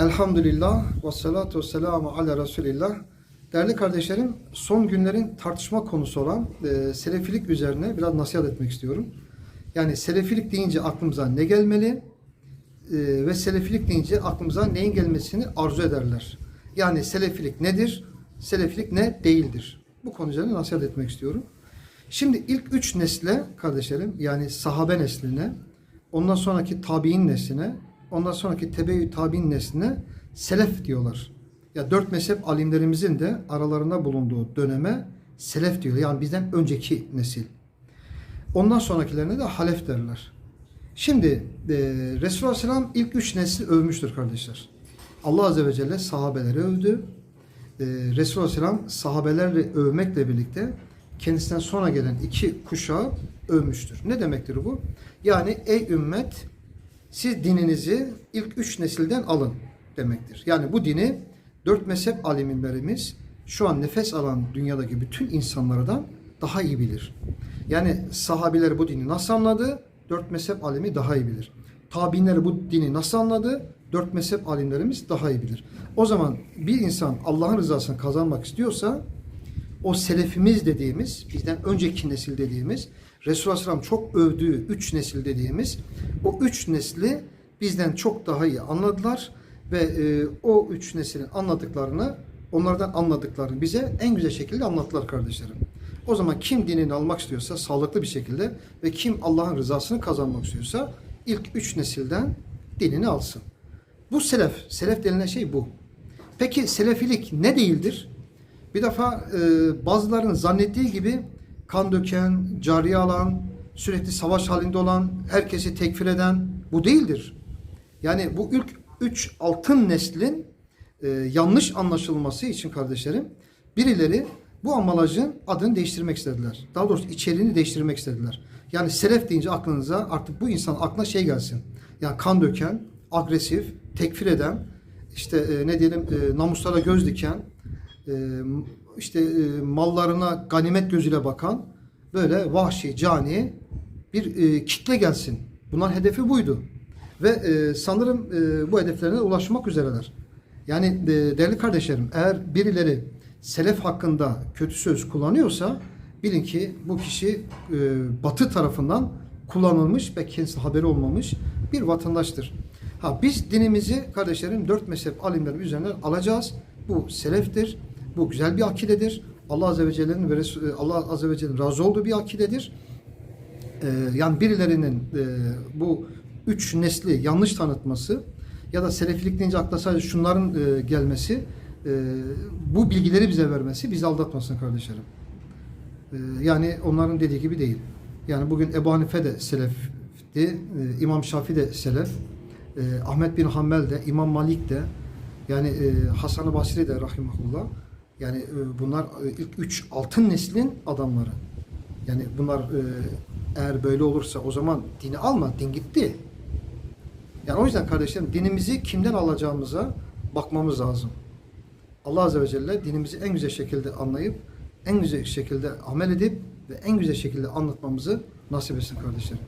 Elhamdülillah ve salatu ve selamu ala Resulillah. Değerli kardeşlerim, son günlerin tartışma konusu olan e, selefilik üzerine biraz nasihat etmek istiyorum. Yani selefilik deyince aklımıza ne gelmeli e, ve selefilik deyince aklımıza neyin gelmesini arzu ederler. Yani selefilik nedir, selefilik ne değildir. Bu konu üzerine nasihat etmek istiyorum. Şimdi ilk üç nesle kardeşlerim, yani sahabe nesline, ondan sonraki tabi'in nesline, ondan sonraki tebe-i nesline selef diyorlar. Ya dört mezhep alimlerimizin de aralarında bulunduğu döneme selef diyor. Yani bizden önceki nesil. Ondan sonrakilerine de halef derler. Şimdi e, Resulullah Aleyhisselam ilk üç nesli övmüştür kardeşler. Allah Azze ve Celle sahabeleri övdü. E, Resulullah Aleyhisselam sahabelerle övmekle birlikte kendisinden sonra gelen iki kuşağı övmüştür. Ne demektir bu? Yani ey ümmet siz dininizi ilk üç nesilden alın demektir. Yani bu dini dört mezhep alimlerimiz şu an nefes alan dünyadaki bütün insanlardan daha iyi bilir. Yani sahabiler bu dini nasıl anladı? Dört mezhep alimi daha iyi bilir. Tabiinler bu dini nasıl anladı? Dört mezhep alimlerimiz daha iyi bilir. O zaman bir insan Allah'ın rızasını kazanmak istiyorsa o selefimiz dediğimiz, bizden önceki nesil dediğimiz, Resulullah Aleyhisselam çok övdüğü üç nesil dediğimiz o üç nesli bizden çok daha iyi anladılar ve e, o üç neslin anladıklarını onlardan anladıklarını bize en güzel şekilde anlattılar kardeşlerim. O zaman kim dinini almak istiyorsa sağlıklı bir şekilde ve kim Allah'ın rızasını kazanmak istiyorsa ilk üç nesilden dinini alsın. Bu selef, selef denilen şey bu. Peki selefilik ne değildir? Bir defa e, bazılarının zannettiği gibi kan döken, cariye alan, sürekli savaş halinde olan, herkesi tekfir eden bu değildir. Yani bu ilk üç altın neslin e, yanlış anlaşılması için kardeşlerim birileri bu ambalajın adını değiştirmek istediler. Daha doğrusu içeriğini değiştirmek istediler. Yani selef deyince aklınıza artık bu insan aklına şey gelsin. Yani kan döken, agresif, tekfir eden, işte e, ne diyelim e, namuslara göz diken, işte e, mallarına ganimet gözüyle bakan böyle vahşi, cani bir e, kitle gelsin. Bunlar hedefi buydu. Ve e, sanırım e, bu hedeflerine ulaşmak üzereler. Yani e, değerli kardeşlerim eğer birileri selef hakkında kötü söz kullanıyorsa bilin ki bu kişi e, batı tarafından kullanılmış ve kendisi haberi olmamış bir vatandaştır. Ha biz dinimizi kardeşlerim dört mezhep alimleri üzerinden alacağız. Bu seleftir. Bu güzel bir akidedir. Allah Azze ve Celle'nin ve Resul- Allah Azze ve Celle'nin razı olduğu bir akidedir. Ee, yani birilerinin e, bu üç nesli yanlış tanıtması ya da selefilik deyince akla sadece şunların e, gelmesi e, bu bilgileri bize vermesi bizi aldatmasın kardeşlerim. E, yani onların dediği gibi değil. Yani bugün Ebu Hanife de selefti, e, İmam Şafii de selef, e, Ahmet bin Hanbel de, İmam Malik de, yani e, Hasan-ı Basri de rahimahullah. Yani e, bunlar e, ilk üç altın neslin adamları. Yani bunlar e, eğer böyle olursa o zaman dini alma, din gitti. Yani o yüzden kardeşlerim dinimizi kimden alacağımıza bakmamız lazım. Allah Azze ve Celle dinimizi en güzel şekilde anlayıp, en güzel şekilde amel edip ve en güzel şekilde anlatmamızı nasip etsin kardeşlerim.